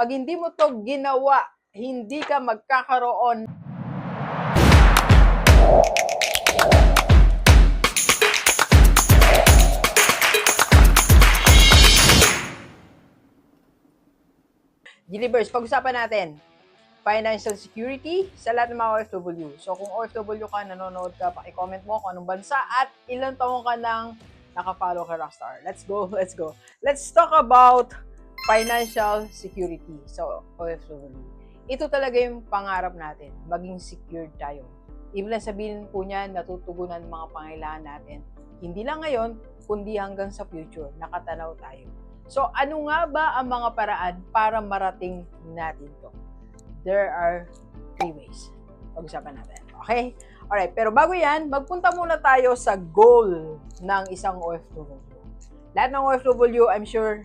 Pag hindi mo to ginawa, hindi ka magkakaroon Gilibers, pag-usapan natin, financial security sa lahat ng mga OFW. So kung OFW ka, nanonood ka, paki-comment mo kung anong bansa at ilang taong ka nang nakafollow kay Rockstar. Let's go, let's go. Let's talk about financial security sa OFW. Ito talaga yung pangarap natin, maging secured tayo. Ibig sabihin po niya, natutugunan mga pangailangan natin. Hindi lang ngayon, kundi hanggang sa future, nakatanaw tayo. So ano nga ba ang mga paraan para marating natin to? There are three ways. Pag-usapan natin. Okay? Alright, pero bago yan, magpunta muna tayo sa goal ng isang OFW. Lahat ng OFW, I'm sure,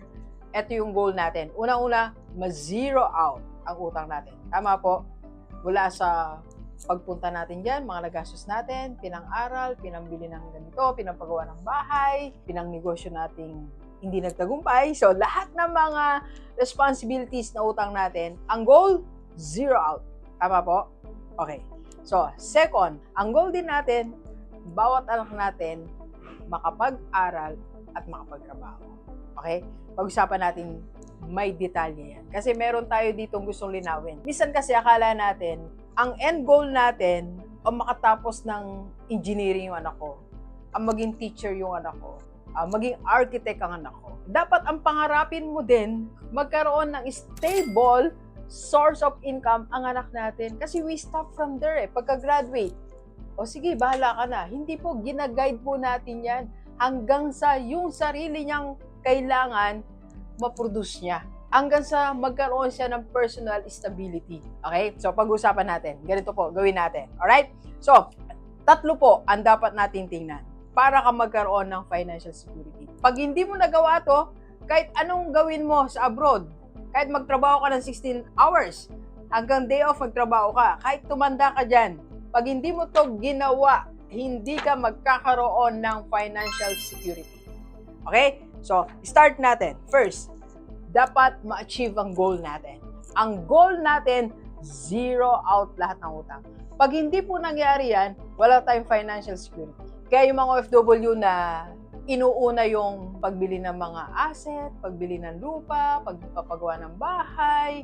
ito yung goal natin. Una-una, ma-zero out ang utang natin. Tama po? Mula sa pagpunta natin dyan, mga nagastos natin, pinang-aral, pinambili ng ganito, pinapagawa ng bahay, pinang-negosyo nating hindi nagtagumpay. So, lahat ng mga responsibilities na utang natin, ang goal, zero out. Tama po? Okay. So, second, ang goal din natin, bawat anak natin makapag-aral at makapagtrabaho. Okay? Pag-usapan natin may detalye yan. Kasi meron tayo ditong gustong linawin. Minsan kasi akala natin, ang end goal natin, o makatapos ng engineering yung anak ko, ang maging teacher yung anak ko, ang maging architect ang anak ko. Dapat ang pangarapin mo din, magkaroon ng stable source of income ang anak natin. Kasi we stop from there eh. Pagka-graduate, o sige, bahala ka na. Hindi po, ginaguide po natin yan hanggang sa yung sarili niyang kailangan ma-produce niya. Hanggang sa magkaroon siya ng personal stability. Okay? So, pag-usapan natin. Ganito po, gawin natin. Alright? So, tatlo po ang dapat natin tingnan para ka magkaroon ng financial security. Pag hindi mo nagawa to, kahit anong gawin mo sa abroad, kahit magtrabaho ka ng 16 hours, hanggang day off magtrabaho ka, kahit tumanda ka dyan, pag hindi mo to ginawa, hindi ka magkakaroon ng financial security. Okay? So, start natin. First, dapat ma-achieve ang goal natin. Ang goal natin, zero out lahat ng utang. Pag hindi po nangyari yan, wala tayong financial security. Kaya yung mga OFW na inuuna yung pagbili ng mga asset, pagbili ng lupa, pagpapagawa ng bahay,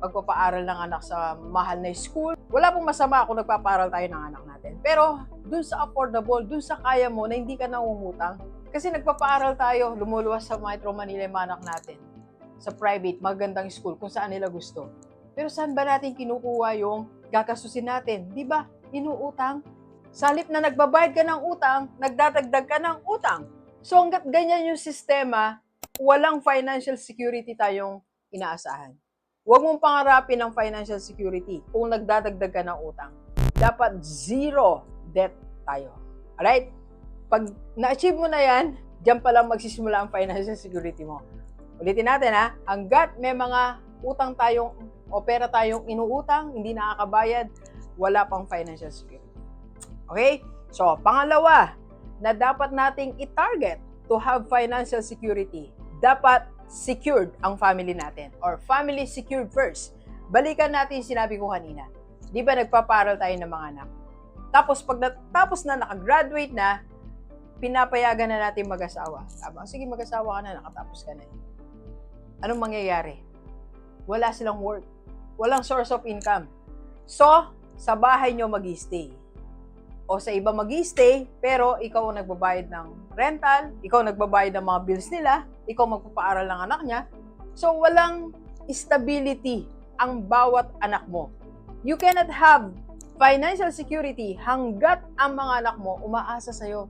pagpapaaral ng anak sa mahal na school. Wala pong masama kung nagpapaaral tayo ng anak natin. Pero dun sa affordable, dun sa kaya mo na hindi ka nangungutang. Kasi nagpapaaral tayo, lumuluwas sa Metro Manila yung mga anak natin. Sa private, magandang school, kung saan nila gusto. Pero saan ba natin kinukuha yung gakasusin natin? Di ba? Inuutang. Salip na nagbabayad ka ng utang, nagdadagdag ka ng utang. So hanggat ganyan yung sistema, walang financial security tayong inaasahan. Huwag mong pangarapin ng financial security kung nagdadagdag ka ng utang. Dapat zero debt tayo. Alright? Pag na-achieve mo na yan, diyan pa lang magsisimula ang financial security mo. Ulitin natin ha, hanggat may mga utang tayong o pera tayong inuutang, hindi nakakabayad, wala pang financial security. Okay? So, pangalawa, na dapat nating i-target to have financial security. Dapat secured ang family natin or family secured first. Balikan natin yung sinabi ko kanina. Di ba nagpaparal tayo ng mga anak? Tapos pag natapos na nakagraduate na, pinapayagan na natin mag-asawa. Tama? Sige, mag-asawa ka na, nakatapos ka na. Anong mangyayari? Wala silang work. Walang source of income. So, sa bahay nyo mag stay o sa iba mag stay pero ikaw ang nagbabayad ng rental, ikaw ang nagbabayad ng mga bills nila, ikaw magpapaaral ng anak niya. So, walang stability ang bawat anak mo. You cannot have financial security hanggat ang mga anak mo umaasa sa'yo.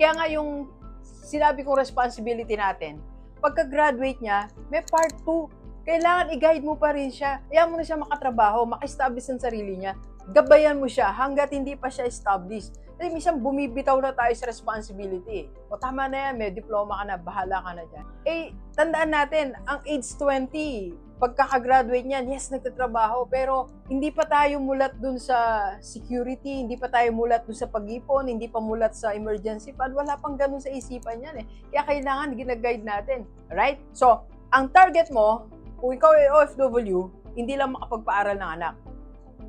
Kaya nga yung sinabi kong responsibility natin, pagka-graduate niya, may part 2. Kailangan i-guide mo pa rin siya. Kaya mo na siya makatrabaho, maka-establish ng sarili niya gabayan mo siya hanggat hindi pa siya established. Kasi minsan bumibitaw na tayo sa responsibility. O tama na yan, may diploma ka na, bahala ka na dyan. Eh, tandaan natin, ang age 20, pagkakagraduate niyan, yes, nagtatrabaho, pero hindi pa tayo mulat dun sa security, hindi pa tayo mulat dun sa pag-ipon, hindi pa mulat sa emergency fund, wala pang ganun sa isipan yan eh. Kaya kailangan ginaguide natin. Right? So, ang target mo, kung ikaw ay OFW, hindi lang makapagpaaral ng anak,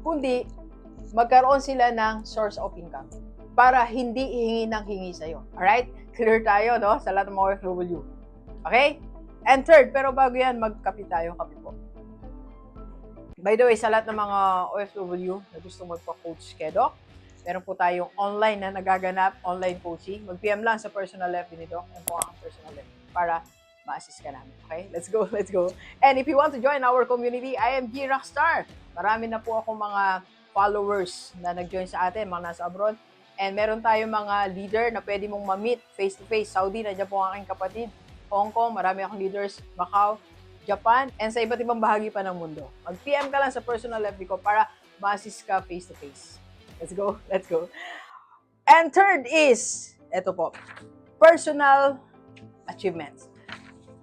kundi magkaroon sila ng source of income para hindi ihingi ng hingi sa'yo. Alright? Clear tayo, no? Sa lahat ng mga OFW. Okay? And third, pero bago yan, magkape tayo, kape po. By the way, sa lahat ng mga OFW na gusto magpa-coach kay Doc, meron po tayong online na nagaganap, online coaching. Mag-PM lang sa personal FB ni Doc. Yan po ang personal FB para ma-assist ka namin. Okay? Let's go, let's go. And if you want to join our community, I am G Rockstar. Marami na po ako mga followers na nag-join sa atin, mga nasa abroad. And meron tayong mga leader na pwede mong ma-meet face-to-face. Saudi, nandiyan po ang aking kapatid. Hong Kong, marami akong leaders. Macau, Japan, and sa iba't ibang bahagi pa ng mundo. Mag-PM ka lang sa personal FB ko para ma-assist ka face-to-face. Let's go, let's go. And third is, eto po, personal achievements.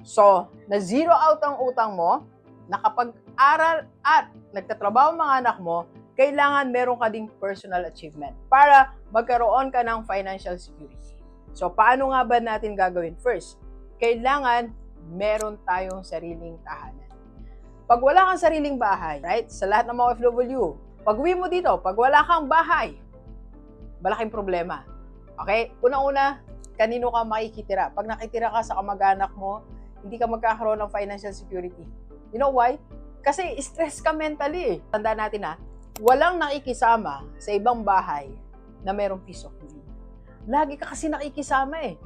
So, na zero out ang utang mo, nakapag-aral at nagtatrabaho ang mga anak mo, kailangan meron ka ding personal achievement para magkaroon ka ng financial security. So, paano nga ba natin gagawin? First, kailangan meron tayong sariling tahanan. Pag wala kang sariling bahay, right? Sa lahat ng mga OFW, pag uwi mo dito, pag wala kang bahay, malaking problema. Okay? Una-una, kanino ka makikitira? Pag nakitira ka sa kamag-anak mo, hindi ka magkakaroon ng financial security. You know why? Kasi stress ka mentally eh. Tandaan natin ha, walang nakikisama sa ibang bahay na merong peace of mind. Lagi ka kasi nakikisama eh.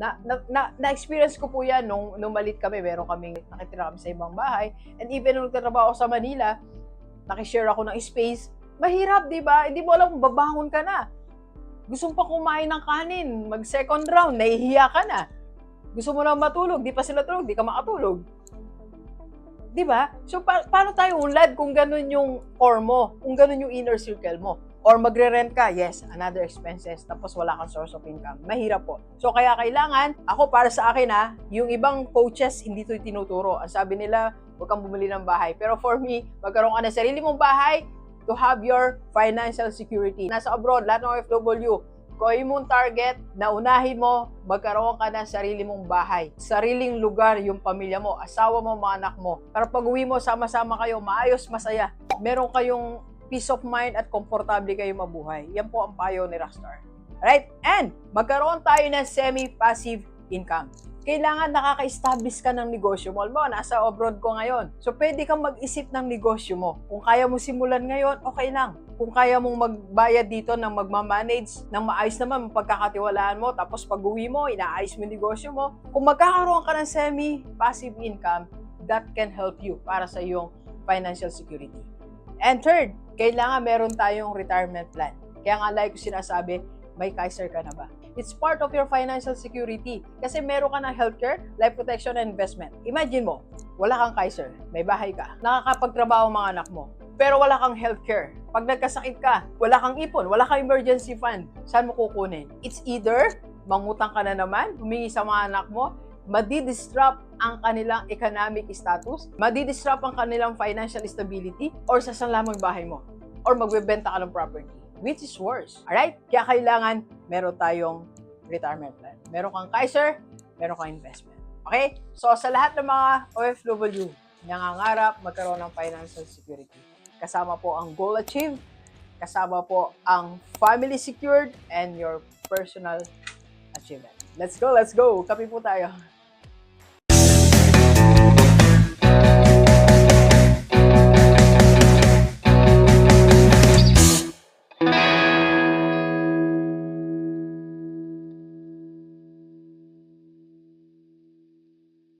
Na, na, na, na-experience ko po yan nung, nung malit kami. Meron kaming nakitira kami sa ibang bahay. And even nung nagtatrabaho sa Manila, nakishare ako ng space. Mahirap, di ba? Hindi mo alam kung babangon ka na. Gusto mo pa kumain ng kanin, mag second round, nahihiya ka na. Gusto mo na matulog, di pa sila tulog, di ka makatulog. Di ba? So, pa- paano tayo unlad kung ganun yung core mo, kung ganun yung inner circle mo? Or magre-rent ka, yes, another expenses, tapos wala kang source of income. Mahirap po. So, kaya kailangan, ako para sa akin ha, yung ibang coaches, hindi to tinuturo. Ang sabi nila, huwag kang bumili ng bahay. Pero for me, magkaroon ka ng sarili mong bahay to have your financial security. Nasa abroad, lahat ng OFW, kung mong target, na unahin mo, magkaroon ka ng sarili mong bahay. Sariling lugar yung pamilya mo, asawa mo, mga anak mo. Para pag uwi mo, sama-sama kayo, maayos, masaya. Meron kayong peace of mind at komportable kayo mabuhay. Yan po ang payo ni Rockstar. Right? And magkaroon tayo ng semi-passive income. Kailangan nakaka-establish ka ng negosyo mo. Alam mo, nasa abroad ko ngayon. So, pwede kang mag-isip ng negosyo mo. Kung kaya mo simulan ngayon, okay lang. Kung kaya mong magbayad dito ng magmamanage ng maayos naman, pagkakatiwalaan mo, tapos pag uwi mo, inaayos mo yung negosyo mo. Kung magkakaroon ka ng semi-passive income, that can help you para sa iyong financial security. And third, kailangan meron tayong retirement plan. Kaya nga like ko sinasabi, may Kaiser ka na ba? It's part of your financial security. Kasi meron ka ng healthcare, life protection, and investment. Imagine mo, wala kang Kaiser, may bahay ka, nakakapagtrabaho ang mga anak mo, pero wala kang healthcare. Pag nagkasakit ka, wala kang ipon, wala kang emergency fund, saan mo kukunin? It's either mangutang ka na naman, humingi sa mga anak mo, madi-disrupt ang kanilang economic status, madi-disrupt ang kanilang financial stability, or sasala mo yung bahay mo, or magbebenta ka ng property. Which is worse. Alright? Kaya kailangan meron tayong retirement plan. Meron kang Kaiser, meron kang investment. Okay? So, sa lahat ng mga OFW, nangangarap magkaroon ng financial security. Kasama po ang goal achieved, kasama po ang family secured, and your personal achievement. Let's go, let's go. Kapi po tayo.